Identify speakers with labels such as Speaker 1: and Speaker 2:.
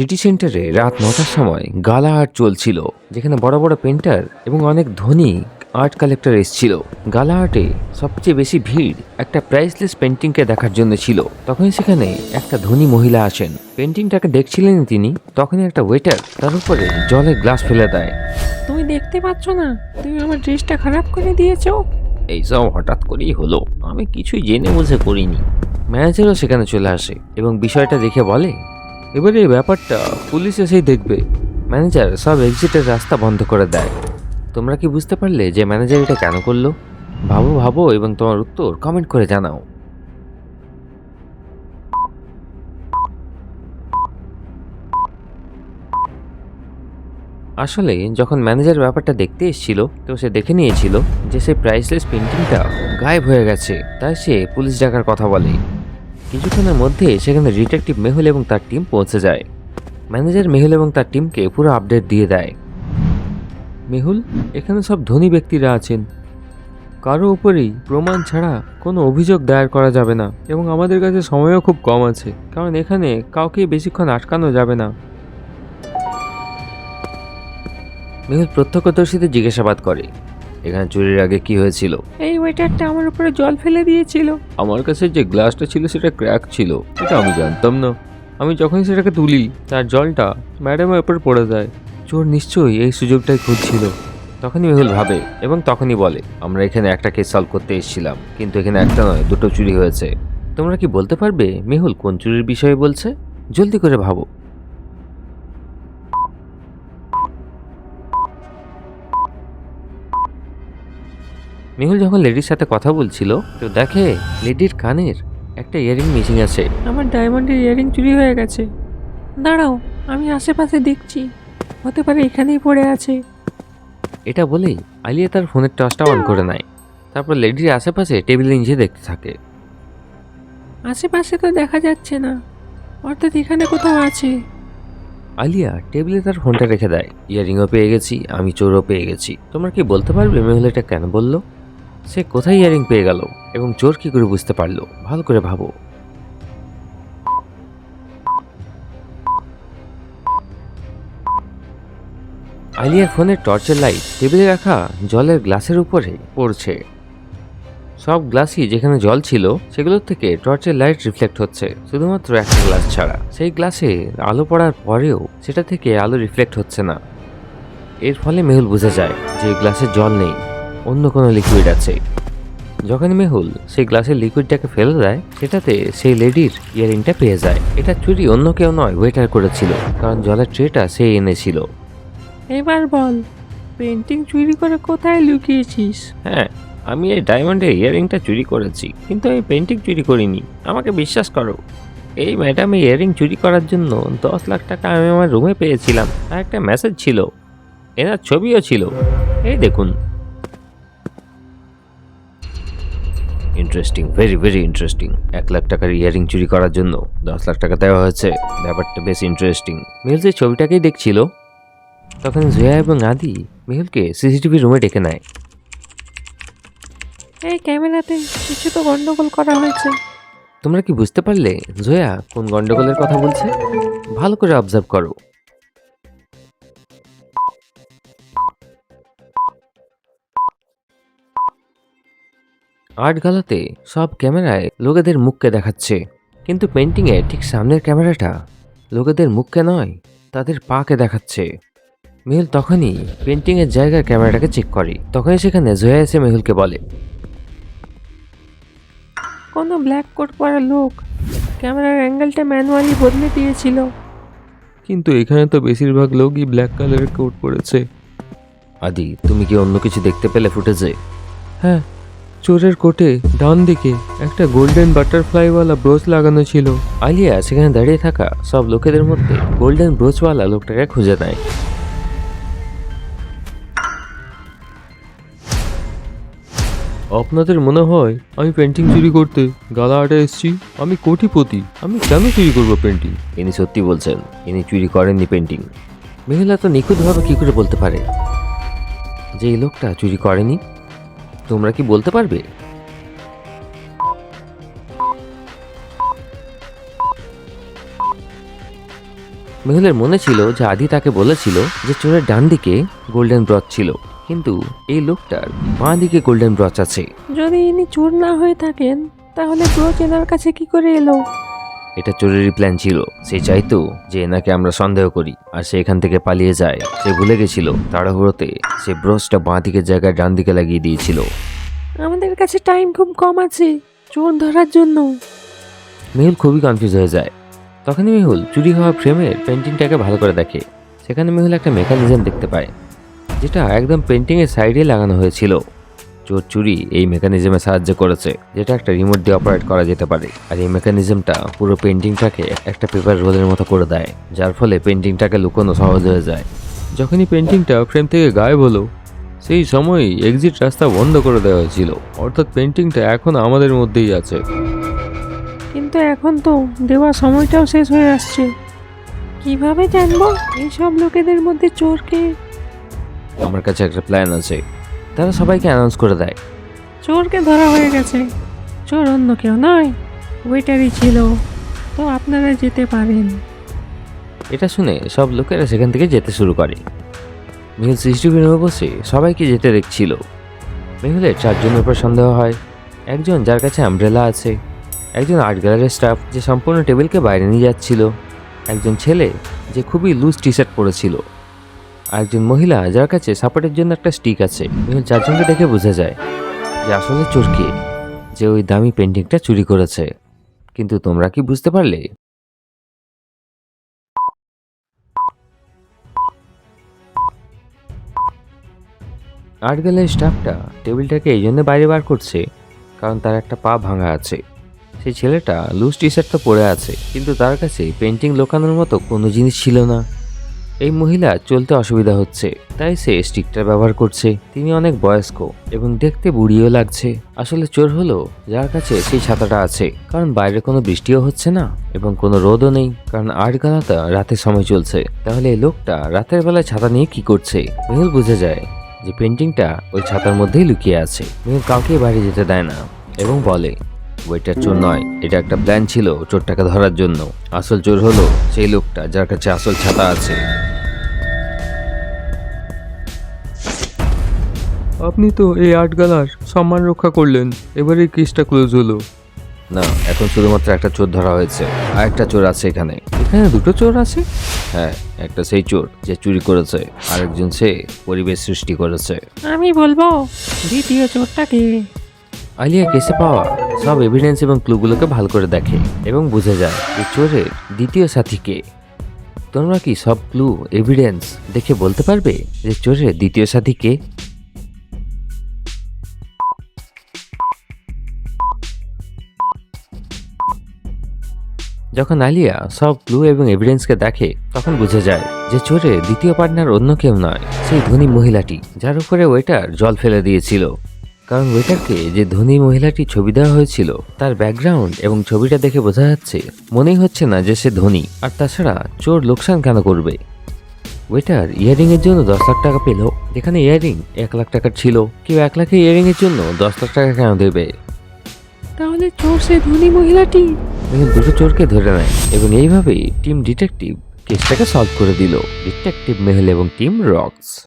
Speaker 1: City সেন্টারে রাত নটার সময় গালা আর্ট চলছিল যেখানে বড় বড় পেন্টার এবং অনেক ধনী আর্ট কালেক্টর এসেছিল। গালা আর্টে সবচেয়ে বেশি ভিড় একটা প্রাইসলেস পেন্টিংকে দেখার জন্য ছিল। তখনই সেখানে একটা ধনী মহিলা আসেন। পেন্টিংটাকে দেখছিলেন তিনি তখনই একটা ওয়েটার তার উপরে জলের গ্লাস ফেলে দেয়।
Speaker 2: তুমি দেখতে পাচ্ছ না তুমি আমার ড্রেসটা খারাপ করে দিয়েছ?
Speaker 1: এইসব হঠাৎ করেই হলো আমি কিছুই জেনে বুঝে করিনি। ম্যানেজারও সেখানে চলে আসে এবং বিষয়টা দেখে বলে এবারে এই ব্যাপারটা পুলিশ এসেই দেখবে। ম্যানেজার সব এক্সিটের রাস্তা বন্ধ করে দেয়। তোমরা কি বুঝতে পারলে যে ম্যানেজার এটা কেন করল? ভাবো ভাবো, এবং তোমার উত্তর কমেন্ট করে জানাও। আসলে, যখন ম্যানেজার ব্যাপারটা দেখতে এসেছিল, তো সে দেখে নিয়েছিল যে সেই প্রাইসলেস পেন্টিংটা গায়েব হয়ে গেছে। তাই সে পুলিশ ডাকার কথা বলে। কিছুক্ষণের মধ্যে সেখানে ডিটেকটিভ মেহুল এবং তার টিম পৌঁছে যায়। ম্যানেজার মেহুল এবং তার টিমকে পুরো আপডেট দিয়ে দেয়। মেহুল, এখানে সব ধনী ব্যক্তিরা আছেন। কারও উপরেই প্রমাণ ছাড়া কোনো অভিযোগ দায়ের করা যাবে না এবং আমাদের কাছে সময়ও খুব কম আছে, কারণ এখানে কাউকে বেশিক্ষণ আটকানো যাবে না। মেহুল প্রত্যক্ষদর্শীদের জিজ্ঞাসাবাদ করে। এখানে চুরির আগে কি হয়েছিল?
Speaker 2: এই ওয়েটারটা আমার উপরে জল ফেলে দিয়েছিল।
Speaker 1: আমার কাছে যে গ্লাসটা ছিল সেটা ক্র্যাক ছিল এটা আমি জানতাম না। আমি যখনই সেটাকে তুলি তার জলটা ম্যাডামের উপর পড়ে যায়। চোর নিশ্চয়ই এই সুযোগটাই খুঁজছিল। তখনই মেহুল ভাবে এবং তখনই বলে আমরা এখানে একটা কেস সলভ করতে এসেছিলাম কিন্তু এখানে একটা নয় দুটো চুরি হয়েছে। তোমরা কি বলতে পারবে? মেহুল কোন চুরির বিষয়ে বলছে? জলদি করে ভাবো। মেহুল যখন লেডির সাথে কথা বলছিল তো দেখে লেডির কানের একটা ইয়ারিং মিসিং আছে।
Speaker 2: আমার ডায়মন্ডের ইয়ারিং চুরি হয়ে গেছে। দাঁড়াও আমি আশেপাশে দেখছি। হতে পারে এখানেই পড়ে আছে।
Speaker 1: এটা বলেই আলিয়া তার ফোনের টর্চটা অন করে নেয়। তারপর লেডির আশেপাশে টেবিলের নিচে দেখতে থাকে।
Speaker 2: আশেপাশে তো দেখা যাচ্ছে না। অর্থাৎ এখানে কোথাও আছে।
Speaker 1: আলিয়া টেবিলে তার ফোনটা রেখে দেয়। ইয়ারিংও পেয়ে গেছি আমি চোরও পেয়ে গেছি। তোমরা কি বলতে পারবে মেহুল এটা কেন বলল? সে কোথায় ইয়ারিং পেয়ে গেল এবং চোর কি করে বুঝতে পারল? ভালো করে ভাবো। আলিয়ার ফোনের টর্চের লাইট, টেবিলে রাখা জলের গ্লাসের উপরে পড়ছে। সব গ্লাসই যেখানে জল ছিল, সেগুলোর থেকে টর্চের লাইট রিফ্লেক্ট হচ্ছে। শুধুমাত্র একটা গ্লাস ছাড়া। সেই গ্লাসে আলো পড়ার পরেও সেটা থেকে আলো রিফ্লেক্ট হচ্ছে না। এর ফলে মেহুল বুঝে যায় যে গ্লাসে জল নেই। অন্য কোনো লিকুইড আছে। যখন মেহুল সেই গ্লাসের লিকুইডটাকে ফেলে দেয় সেটাতে সেই লেডির ইয়ারিংটা পেয়ে যায়। এটা চুরি অন্য কেউ নয় ওয়েটার করেছিল কারণ জলের ট্রেটা সে এনেছিল।
Speaker 2: এবার বল পেন্টিং চুরি করে কোথায় লুকিয়েছিস?
Speaker 1: হ্যাঁ আমি এই ডায়মন্ডের ইয়ারিংটা চুরি করেছি কিন্তু আমি পেন্টিং চুরি করিনি। আমাকে বিশ্বাস করো এই ম্যাডাম এই ইয়ারিং চুরি করার জন্য দশ লাখ টাকা আমি আমার রুমে পেয়েছিলাম আর একটা মেসেজ ছিল। এনার ছবিও ছিল। এই দেখুন ইন্টারেস্টিং ভেরি ভেরি ইন্টারেস্টিং এক লাখ টাকার ইয়ারিং চুরি করার জন্য দশ লাখ টাকা দেওয়া হয়েছে। ব্যাপারটা বেশ ইন্টারেস্টিং মিহুল যে ছবিটাকেই দেখছিল তখন জয়া এবং আদি মিহুলকে সিসিটিভি রুমে ডেকে নেয়।
Speaker 2: এই ক্যামেরাতে কিছু তো গন্ডগোল করা হয়েছে।
Speaker 1: তোমরা কি বুঝতে পারলে জয়া কোন গন্ডগোলের কথা বলছে? ভালো করে অবজার্ভ করো। আর্ট গালাতে সব ক্যামেরায় লোকেদের মুখকে দেখাচ্ছে। কিন্তু পেন্টিংয়ে ঠিক সামনের ক্যামেরাটা লোকেদের মুখকে নয় তাদের পাকে দেখাচ্ছে। মেহুল তখনই পেন্টিংয়ের জায়গার ক্যামেরাটাকে চেক করে। তখনই সেখানে জয়া এসে মেহুলকে বলে
Speaker 2: কোনো ব্ল্যাক কোট পরা লোক ক্যামেরার অ্যাঙ্গেলটা ম্যানুয়ালি বদলে দিয়েছিল।
Speaker 1: কিন্তু এখানে তো বেশিরভাগ লোকই ব্ল্যাক কালারের কোট পরেছে। আদি তুমি কি অন্য কিছু দেখতে পেলে ফুটেজে হ্যাঁ চোরের কোটে ডান দিকে একটা গোল্ডেন বাটারফ্লাইওয়ালা ব্রোচ লাগানো ছিল। আলিয়া সেখানে দাঁড়িয়ে থাকা সব লোকেদের মধ্যে গোল্ডেন ব্রোচওয়ালা লোকটাকে খুঁজে নেয়। আপনাদের মনে হয় আমি পেন্টিং চুরি করতে গালা আটে এসেছি? আমি কোটিপতি। আমি কেন চুরি করব পেন্টিং ইনি সত্যি বলছেন ইনি চুরি করেননি পেন্টিং মেহুলা তো নিখুঁতভাবে কী করে বলতে পারে? যে এই লোকটা চুরি করেনি তোমরা কি বলতে পারবে? মেহুলের মনে ছিল যে আদি তাকে বলেছিল যে চোরের ডান দিকে গোল্ডেন ব্রচ ছিল, কিন্তু এই লোকটার বাঁ দিকে গোল্ডেন ব্রচ আছে।
Speaker 2: যদি ইনি চোর না হয়ে থাকেন, তাহলে ব্রোচ এনার কাছে কি করে এলো?
Speaker 1: এটা চোরেরই প্ল্যান ছিল। সে চাইতো যে এনাকে আমরা সন্দেহ করি আর সে এখান থেকে পালিয়ে যায়। সে ভুলে গেছিল তাড়াহুড়োতে। সে ব্রোচটা বাঁ দিকের জায়গায় ডান দিকে লাগিয়ে দিয়েছিল।
Speaker 2: আমাদের কাছে টাইম খুব কম আছে। চোর ধরার জন্য।
Speaker 1: মেহুল খুবই কনফিউজ হয়ে যায়। তখনই মেহুল চুরি হওয়া ফ্রেমের পেন্টিংটাকে ভালো করে দেখে। সেখানে মেহুল একটা মেকানিজম দেখতে পায় যেটা একদম পেন্টিংয়ের সাইডে লাগানো হয়েছিল। চোর চুরি এই মেকানিজমে সাহায্য করেছে যেটা একটা রিমোট দিয়ে অপারেট করা যেতে পারে। আর এই মেকানিজমটা পুরো পেন্টিংটাকে একটা পেপার রোলের মতো করে দেয় যার ফলে পেন্টিংটাকে লুকোনো সহজ হয়ে যায়। যখনই পেন্টিংটা ফ্রেম থেকে গায়েব হলো সেই সময়ই এক্সিট রাস্তা বন্ধ করে দেওয়া হয়েছিল। অর্থাৎ পেন্টিংটা এখন আমাদের মধ্যেই আছে।
Speaker 2: কিন্তু এখন তো দেওয়া সময়টাও শেষ হয়ে আসছে। কীভাবে জানব? এইসব লোকেদের মধ্যে চোরকে
Speaker 1: আমার কাছে একটা প্ল্যান আছে। তারা সবাইকে অ্যানাউন্স করে দেয়।
Speaker 2: চোরকে ধরা হয়ে গেছে। চোর অন্য কেউ নয় ওয়েটারই ছিল। তো আপনারা যেতে পারেন।
Speaker 1: এটা শুনে সব লোকেরা সেখান থেকে যেতে শুরু করে। মেহুল সিসিটিভি রুমে বসে সবাইকে যেতে দেখছিল। মেহুলের চারজনের উপর সন্দেহ হয়। একজন যার কাছে আমব্রেলা আছে একজন আর্ট গ্যালারির স্টাফ যে সম্পূর্ণ টেবিলকে বাইরে নিয়ে যাচ্ছিল। একজন ছেলে যে খুবই লুজ টি শার্ট পরেছিল। একজন মহিলা যার কাছে সাপোর্টের জন্য একটা স্টিক আছে। চারজনকে দেখে বোঝা যায় যে আসলে চোর কে, যে ওই দামি পেন্টিংটা চুরি করেছে। কিন্তু তোমরা কি বুঝতে পারলে? আর্ট গ্যালারির স্টাফটা টেবিলটাকে এই জন্য বাইরে বার করছে, কারণ তার একটা পা ভাঙা আছে। সেই ছেলেটা লুজ টি শার্ট তো পরে আছে, কিন্তু তার কাছে পেন্টিং লোকানোর মতো কোনো জিনিস ছিল না। এই মহিলা চলতে অসুবিধা হচ্ছে, তাই সে স্টিকটার ব্যবহার করছে। তিনি অনেক বয়স্ক এবং দেখতে বুড়িও লাগছে। আসলে চোর হলো যার কাছে সেই ছাতাটা আছে, কারণ বাইরে কোনো বৃষ্টিও হচ্ছে না এবং কোনো রোদও নেই, কারণ আট গালাটা রাতের সময় চলছে। তাহলে এই লোকটা রাতের বেলায় ছাতা নিয়ে কি করছে? মেহুল বুঝে যায় যে পেন্টিংটা ওই ছাতার মধ্যেই লুকিয়ে আছে। মেহুল কাউকে বাইরে যেতে দেয় না এবং বলে ওইটার চোর নয়, এটা একটা প্ল্যান ছিল চোরটাকে ধরার জন্য। আসল চোর হলো সেই লোকটা যার কাছে আসল ছাতা আছে।
Speaker 3: আপনি তো এই আর্ট গালার সম্মান রক্ষা করলেন। এবারে কেসটা ক্লোজ হলো।
Speaker 1: না এখন শুধুমাত্র একটা চোর ধরা হয়েছে। আর একটা চোর আছে এখানে।
Speaker 3: এখানে দুটো চোর আছে?
Speaker 1: হ্যাঁ একটা সেই চোর যে চুরি করেছে আরেকজন সে পরিবেশ সৃষ্টি করেছে।
Speaker 2: আমি বলব দ্বিতীয় চোরটাকে
Speaker 1: আলিয়া কেসে পাওয়া সব এভিডেন্স এবং ক্লুগুলোকে ভালো করে দেখে এবং বুঝে যায় যে চোরের দ্বিতীয় সাথীকে তোমরা কি সব ক্লু এভিডেন্স দেখে বলতে পারবে যে চোরের দ্বিতীয় সাথী যখন আলিয়া সব ক্লু এবং এভিডেন্সকে দেখে, তখন বুঝে যায় যে চোরে দ্বিতীয় পার্টনার অন্য কেউ নয়, সেই ধনী মহিলাটি, যার উপরে ওয়েটার জল ফেলে দিয়েছিল। কারণ ওয়েটারকে যে ধনী মহিলাটি ছবি দেওয়া হয়েছিল, তার ব্যাকগ্রাউন্ড এবং ছবিটা দেখে বোঝা যাচ্ছে, মনেই হচ্ছে না যে সে ধনী, আর তাছাড়া চোর লোকসান কেন করবে? ওয়েটার ইয়ারিং এর জন্য দশ লাখ টাকা পেল, যেখানে ইয়ারিং এক লাখ টাকার ছিল, কেউ এক লাখের ইয়ারিং এর জন্য দশ লাখ টাকা কেন দেবে?
Speaker 2: তাহলে চোর সে ধনী মহিলাটি?
Speaker 1: মেহুল দুটো চোরকে ধরে নেয় এবং এইভাবেই টিম ডিটেকটিভ কেসটাকে সলভ করে দিল। ডিটেকটিভ মেহেল এবং টিম রক্স।